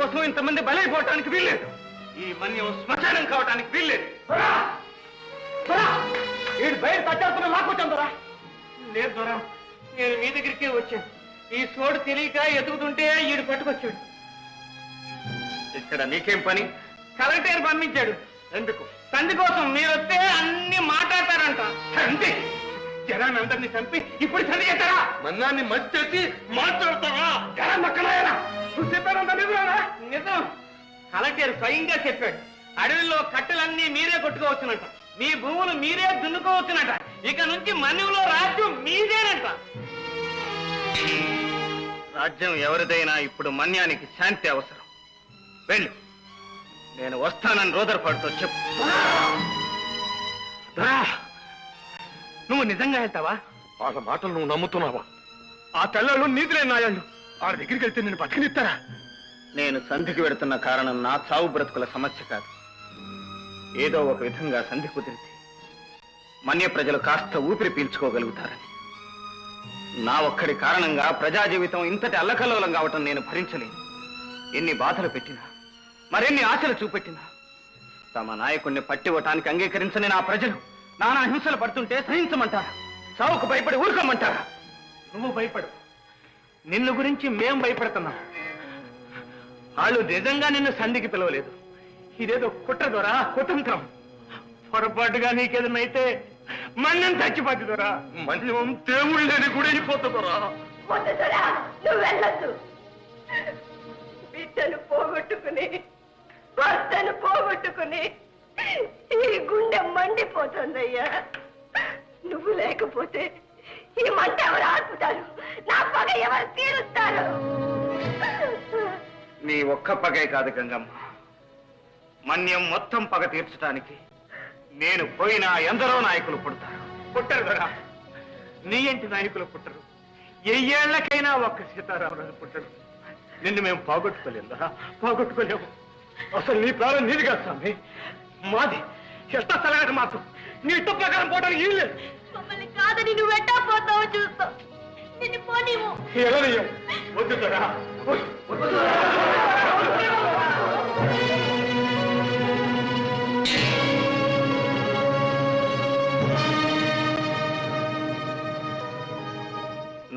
కోసం ఇంతమంది బలైపోవటానికి వీల్లేదు. ఈ మన్యం శ్మశానం కావటానికి వీల్లేదు. వీడు బయట తచ్చేస్తున్న లాక్కొచ్చాం దొరా లేదు దొరా నేను మీ దగ్గరికే వచ్చాను. ఈ సోడు తెలియక ఎదుగుతుంటే ఈడు పట్టుకొచ్చాడు. ఇక్కడ నీకేం పని? కలెక్టర్ పంపించాడు. ఎందుకు? సంధి కోసం మీరు వస్తే అన్ని మాట్లాడతారంట. సంధి జనాన్ని అందరినీ చంపి ఇప్పుడు సంధి చేస్తారా? మన్నాన్ని మధ్య చేసి మాట్లాడతారా? జనం మక్కలాయరా నువ్వు చెప్పారంత నిజమేనా? నిజం. కలెక్టర్ స్వయంగా చెప్పాడు. అడవిలో కట్టెలన్నీ మీరే కొట్టుకోవచ్చునంట. మీ భూములు మీరే దున్నుకోవచ్చునట. ఇక నుంచి మన్యులో రాజ్యం మీదేనంట. రాజ్యం ఎవరిదైనా ఇప్పుడు మన్యానికి శాంతి అవసరం. వెళ్ళు. నేను వస్తానని రోదరపాటుతో చెప్పు. నువ్వు నిజంగా వెళ్తావా? వాళ్ళ మాటలు నువ్వు నమ్ముతున్నావా? ఆ తెల్లళ్ళు నీతిలే నాయాళ్ళు. వాళ్ళ దగ్గరికి వెళ్తే నేను బతికినిస్తారా? నేను సంధికి వెడుతున్న కారణం నా చావు బ్రతుకుల సమస్య కాదు. ఏదో ఒక విధంగా సంధి కుదిరితే మన్య ప్రజలు కాస్త ఊపిరి పీల్చుకోగలుగుతారని. నా ఒక్కడి కారణంగా ప్రజా జీవితం ఇంతటి అల్లకల్లోలం కావటం నేను భరించలేను. ఎన్ని బాధలు పెట్టినా మరెన్ని ఆశలు చూపెట్టినా తమ నాయకుణ్ణి పట్టివ్వటానికి అంగీకరించని నా ప్రజలు నానా హింసలు పడుతుంటే సహించమంటారా? చావుకు భయపడి ఊరుకోమంటారా? నువ్వు భయపడు. నిన్ను గురించి మేం భయపడుతున్నాం. వాళ్ళు నిజంగా నిన్ను సంధికి పిలవలేదు. ఇదేదో కుట్ర దొరా కుతంత్రం. పొరపాటుగా నీకేదైనా అయితే మన్నం చచ్చిపోద్ది దొరా మన్యం దేవుడు లేని కూడా అయిపోతుందరా. వద్దురా నువ్వు వెళ్ళొద్దు. బిడ్డను పోగొట్టుకుని భర్తను పోగొట్టుకుని ఈ గుండె మండిపోతుందయ్యా. నువ్వు లేకపోతే ఈ మంట ఎవరు ఆర్పుతారు? నా పగ ఎవరు తీరుస్తారు? నీ ఒక్క పగే కాదు గంగమ్మ. మన్యం మొత్తం పగ తీర్చడానికి నేను పోయినా ఎందరో నాయకులు పుడతారు. పుట్టరు కదా. నీ ఇంటి నాయకులు పుట్టరు. ఎయ్యేళ్ళకైనా ఒక్క సీతారామరాజు పుట్టడు నిన్ను మేము పోగొట్టుకోలేదా పోగొట్టుకోలేము. అసలు నీ ప్రాణం నీది కాదు స్వామి. మాది ఎంత సలహా మాత్రం. నీ ఇష్ట ప్రకారం పోవడానికి లేదు. మమ్మల్ని కాదని నువ్వు ఎట్టా పోతావో చూస్తావు. నిన్ను పోనీవు. వద్దు, వద్దు దొరా.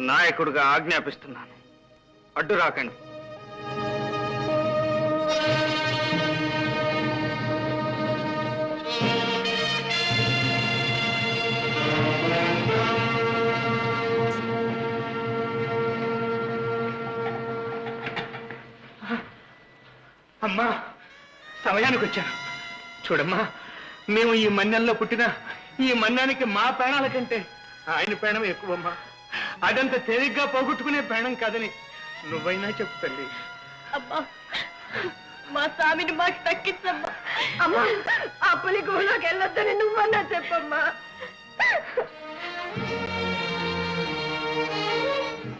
నాయకుడిగా ఆజ్ఞాపిస్తున్నాను. అడ్డు రాకండి అమ్మా సమయానికి వచ్చాను. చూడమ్మా మేము ఈ మన్యంలో పుట్టిన ఈ మన్యానికి మా ప్రాణాల కంటే ఆయన ప్రాణం ఎక్కువమ్మా. అదంత తేలిగ్గా పోగొట్టుకునే ప్రాణం కాదని నువ్వైనా చెప్పు తల్లి. అమ్మా మా స్వామిని మాకు తక్కించమ్మా అమ్మా. ఆ పులి గుహలోకి వెళ్ళొద్దని నువ్వన్నా చెప్పమ్మా.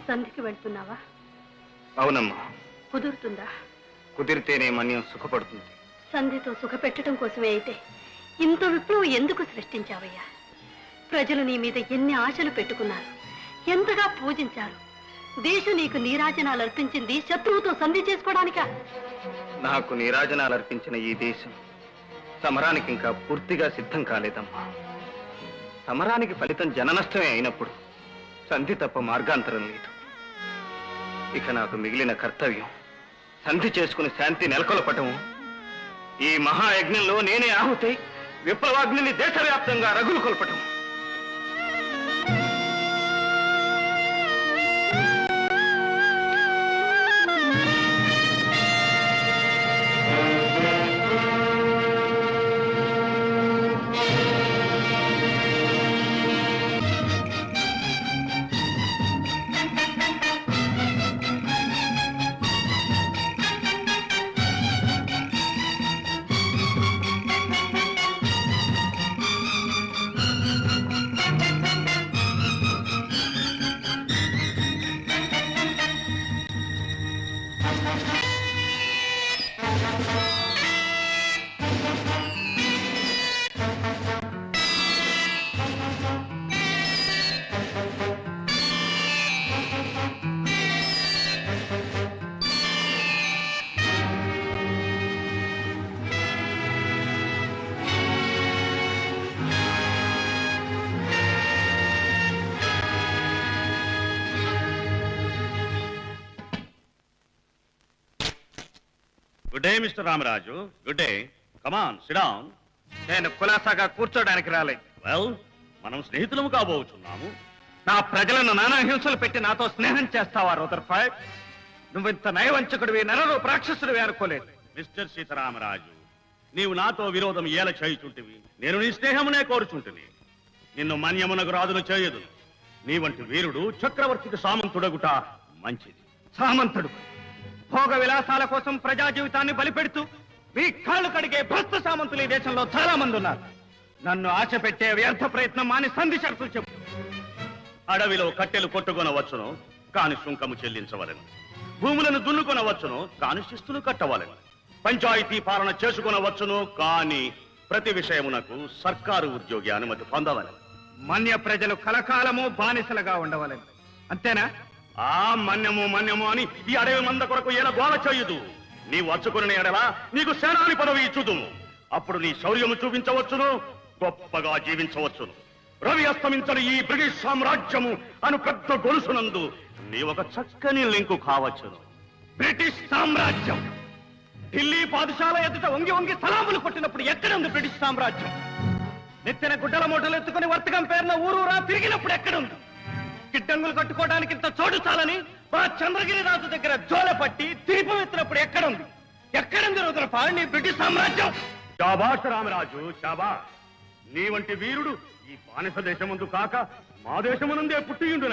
సంధికి వెళ్తున్నావా? అవునమ్మా. కుదురుతుందా? కుదిరితేనే మన్యం సుఖపడుతుంది. సంధితో సుఖపెట్టడం కోసమే అయితే ఇంత విప్లవం ఎందుకు సృష్టించావయ్యా? ప్రజలు నీ మీద ఎన్ని ఆశలు పెట్టుకున్నారు? ఎంతగా పూజించారు? దేశం నీకు నీరాజనాలు అర్పించింది శత్రువుతో సంధి చేసుకోవడానికా? నాకు నీరాజనాలు అర్పించిన ఈ దేశం సమరానికి ఇంకా పూర్తిగా సిద్ధం కాలేదమ్మా. సమరానికి ఫలితం జననష్టమే అయినప్పుడు సంధి తప్ప మార్గాంతరం లేదు. ఇక నాకు మిగిలిన కర్తవ్యం సంధి చేసుకుని శాంతి నెలకొల్పటం ఈ మహాయజ్ఞంలో నేనే ఆహుతై విప్లవాగ్నిని దేశవ్యాప్తంగా రగులు కొల్పటం. Good day mister Ramaraju good day come on sit down నేను కులాసాగా కూర్చోడానికి రాలేదు వెల్ మనం స్నేహితులము కాబోతున్నాము నా ప్రజలను నానా హింసలు పెట్టి నాతో స్నేహం చేస్తావా రూదర్ఫర్డ్ నువ్వు ఇంత నయవంచకుడివి నెలలు ప్రాక్షసుడివి అనుకోలేదు. మిస్టర్ సీతారామరాజు నీవు నాతో విరోధం ఏల చేయుచుంటివి? నేను నీ స్నేహమునే కోరుచుంటిని. నిన్ను మన్యమునకు రాజును చేయదు నీ వంటి వీరుడు చక్రవర్తికి సామంతుడగుట మంచిది. సామంతుడు. భోగ విలాసాల కోసం ప్రజా జీవితాన్ని బలిపెడుతూ కాళ్ళు కడిగే భ్రష్ట సామంతులు ఈ దేశంలో చాలా మంది ఉన్నారు. నన్ను ఆశ పెట్టే వ్యర్థ ప్రయత్నం మాని సంధి షరతులు చెప్పు. అడవిలో కట్టెలు కొట్టుకొనవచ్చును కాని సుంకము చెల్లించవలెను. భూములను దున్నుకొనవచ్చును కాని శిస్తులు కట్టవలెను. పంచాయతీ పాలన చేసుకొనవచ్చును కాని ప్రతి విషయమునకు సర్కారు ఉద్యోగి అనుమతి పొందవలెను. మన్య ప్రజలు కలకాలము బానిసలుగా ఉండవలని. అంతేనా? ఆ మన్యము మన్యము అని ఈ అడవి మంద కొరకు ఏల గోల చేయదు. నీ వచ్చుకుని ఎడలా నీకు సేనాని పదవి ఇచ్చుదు అప్పుడు నీ శౌర్యము చూపించవచ్చును గొప్పగా జీవించవచ్చును. రవి అస్తమించని ఈ బ్రిటిష్ సామ్రాజ్యము అను పెద్ద గొలుసునందు నీ ఒక చక్కని లింకు కావచ్చును. బ్రిటిష్ సామ్రాజ్యం. ఢిల్లీ పాఠశాల ఎదుట వంగి వంగి సలాములు కొట్టినప్పుడు ఎక్కడుంది బ్రిటిష్ సామ్రాజ్యం? నెత్తిన గుడ్డల మూటలు ఎత్తుకుని వర్తకం పేరున ఊరూరా తిరిగినప్పుడు ఎక్కడుంది? గిడ్డంగులు కట్టుకోవడానికి ఇంత చోటు చాలని మా చంద్రగిరి రాజు దగ్గర జోల పట్టి తిరిపి ఎత్తినప్పుడు ఎక్కడుంది? ఎక్కడుంది రుద్రపా? నీ బ్రిటిష్ సామ్రాజ్యం? శాబాష్ రామరాజు శాబాష్ నీ వంటి వీరుడు ఈ బానిస దేశమందు కాక మా దేశమునందే పుట్టియుండు!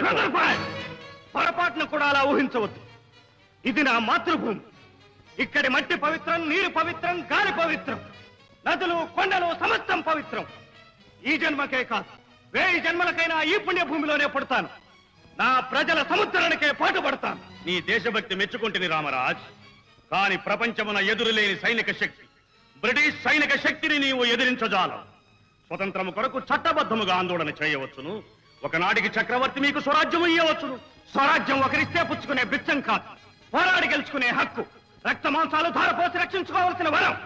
పొరపాటును కూడా అలా ఊహించవద్దు. ఇది నా మాతృభూమి. ఇక్కడి మట్టి పవిత్రం నీరు పవిత్రం గాలి పవిత్రం. నదులు కొండలు సమస్తం పవిత్రం. ఈ జన్మకే కాదు వేయి జన్మలకైనా ఈ పుణ్య భూమిలోనే పుడతాను. నా ప్రజల సముద్రానికే పాటుపడతాను. నీ దేశభక్తి మెచ్చుకుంటుంది రామరాజ్. కాని ప్రపంచమున ఎదురులేని సైనిక శక్తి బ్రిటిష్ సైనిక శక్తిని నీవు ఎదిరించజాలం. స్వతంత్రము కొరకు చట్టబద్ధముగా ఆందోళన చేయవచ్చును. ఒకనాటికి చక్రవర్తి మీకు స్వరాజ్యం ఇయ్యవచ్చును. స్వరాజ్యం ఒకరిస్తే పుచ్చుకునే బిచ్చం కాదు. పోరాడి గెలుచుకునే హక్కు రక్త మాంసాలు ధారపోసి రక్షించుకోవాల్సిన వరం.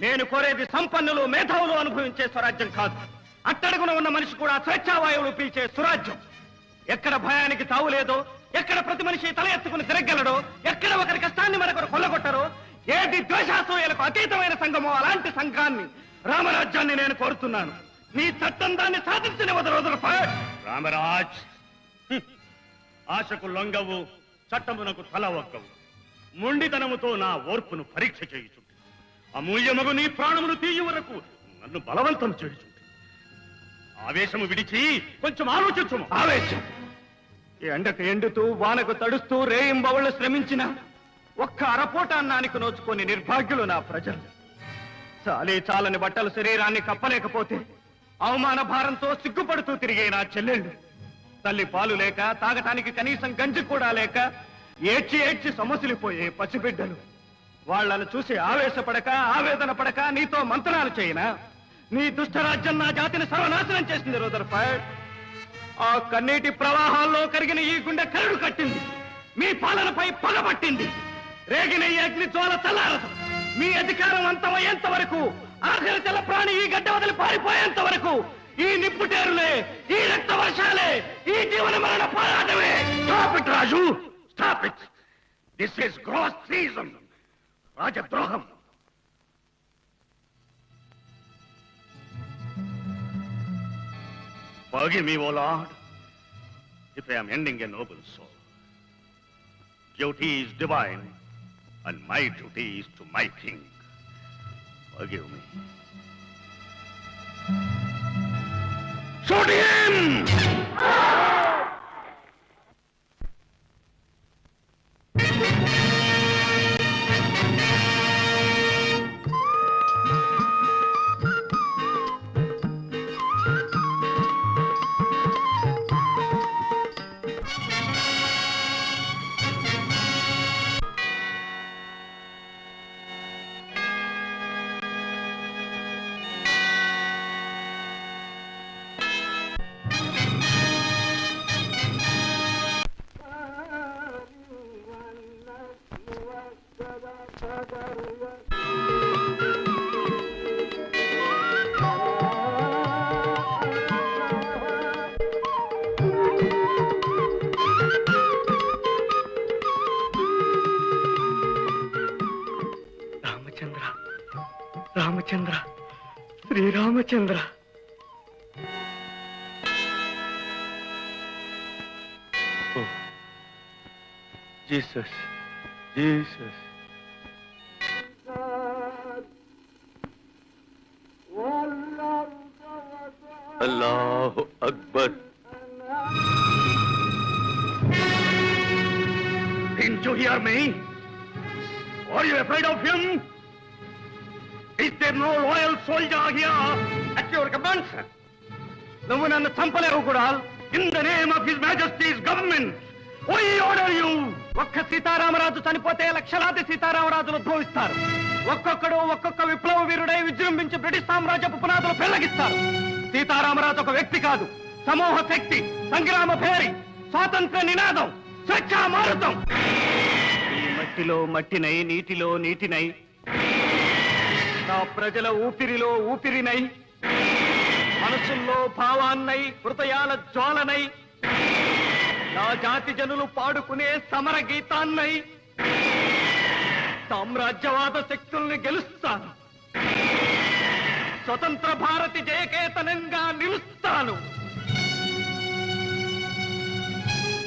నేను కోరేది సంపన్నులు మేధావులు అనుభవించే స్వరాజ్యం కాదు. అట్టడుగున ఉన్న మనిషి కూడా స్వేచ్ఛావాయువులు పీల్చే స్వరాజ్యం ఎక్కడ భయానికి తావు లేదో ఎక్కడ ప్రతి మనిషి తల ఎత్తుకుని తిరగలడో ఎక్కడ ఒకరి కష్టాన్ని మరొకరు కొల్లగొట్టరో ఏది ద్వేషాసూయలకు అతీతమైన సంఘమో అలాంటి సంఘాన్ని రామరాజ్యాన్ని నేను కోరుతున్నాను. నీ చట్టం దాన్ని సాధించిన వదరు రామరాజ్! హ్మ్. ఆశకు లొంగవు చట్టమునకు తల ఒక్కవు మొండితనముతో నా ఓర్పును పరీక్ష చేయుచుంది అమూల్యమగు నీ ప్రాణములు తీయ వరకు నన్ను బలవంతం చేయుచుంది ఆవేశము విడిచి కొంచెం ఆలోచించుము. ఆవేశం. ఎండకు ఎండుతూ వానకు తడుస్తూ రేయింబవళ్ళు శ్రమించిన ఒక్క అరపూట అన్నానికి నోచుకొని నిర్భాగ్యులు నా ప్రజలు. చాలే చాలని బట్టలు శరీరాన్ని కప్పలేకపోతే అవమాన భారంతో సిగ్గుపడుతూ తిరిగే నా చెల్లెళ్ళు. తల్లి పాలు లేక తాగటానికి కనీసం గంజి కూడా లేక ఏడ్చి ఏడ్చి సమసిలిపోయే పసిబిడ్డలు. వాళ్ళను చూసి ఆవేశపడక ఆవేదన పడక నీతో మంత్రాలు చేయనా నీ దుష్టరాజ్యం నా జాతిని సర్వనాశనం చేసింది రుదర్ఫర్డ్ ఆ కన్నీటి ప్రవాహాల్లో కరిగిన ఈ గుండె కరుడు కట్టింది. మీ పాలనపై పగబట్టింది రేగిన ఈ అగ్ని జ్వాల చల్లారదు మీ అధికారం అంతమయ్యేంత వరకు ఆఖరి తెల్ల ప్రాణి ఈ గడ్డ వదిలి పారిపోయేంత వరకు ఈ నిప్పుటేరులే ఈ రక్త వర్షాలే ఈ జీవన మరణ పోరాటమే. Stop it Raju. Stop it this is gross sedition రాజద్రోహం. Forgive me, O Lord, if I am ending a noble soul. Duty is divine, and my duty is to my king. Forgive me. Shoot him! Sriramachandra Jesus Jesus Allahu Akbar Didn't you hear me? Are you afraid of him? Is there no loyal soldier here. At your command, sir? నువ్వు నన్ను చంపలేవు కూడా. In the name of His majesty's government ఒక్క సీతారామరాజు చనిపోతే లక్షలాది సీతారామరాజులు ఉద్భవిస్తారు ఒక్కొక్కడు ఒక్కొక్క విప్లవ వీరుడై విజృంభించి బ్రిటిష్ సామ్రాజ్యపు పునాదులు పెళ్ళగిస్తారు సీతారామరాజు ఒక వ్యక్తి కాదు. సమూహ శక్తి సంగ్రామ భేరి స్వాతంత్ర నినాదం స్వచ్ఛ మారుతం. మట్టిలో మట్టినై నీటిలో నీటినై నా ప్రజల ఊపిరిలో ఊపిరినై మనసుల్లో భావాన్నై హృదయాల జ్వాలనై నా జాతి జనులు పాడుకునే సమర గీతాన్నై సామ్రాజ్యవాద శక్తుల్ని గెలుస్తాను. స్వతంత్ర భారతి జయకేతనంగా నిలుస్తాను.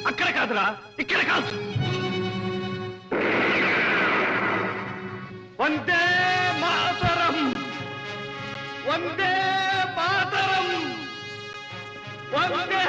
అక్కడ కాదురా ఇక్కడ కాదు. వందే వందే మాతరం వందే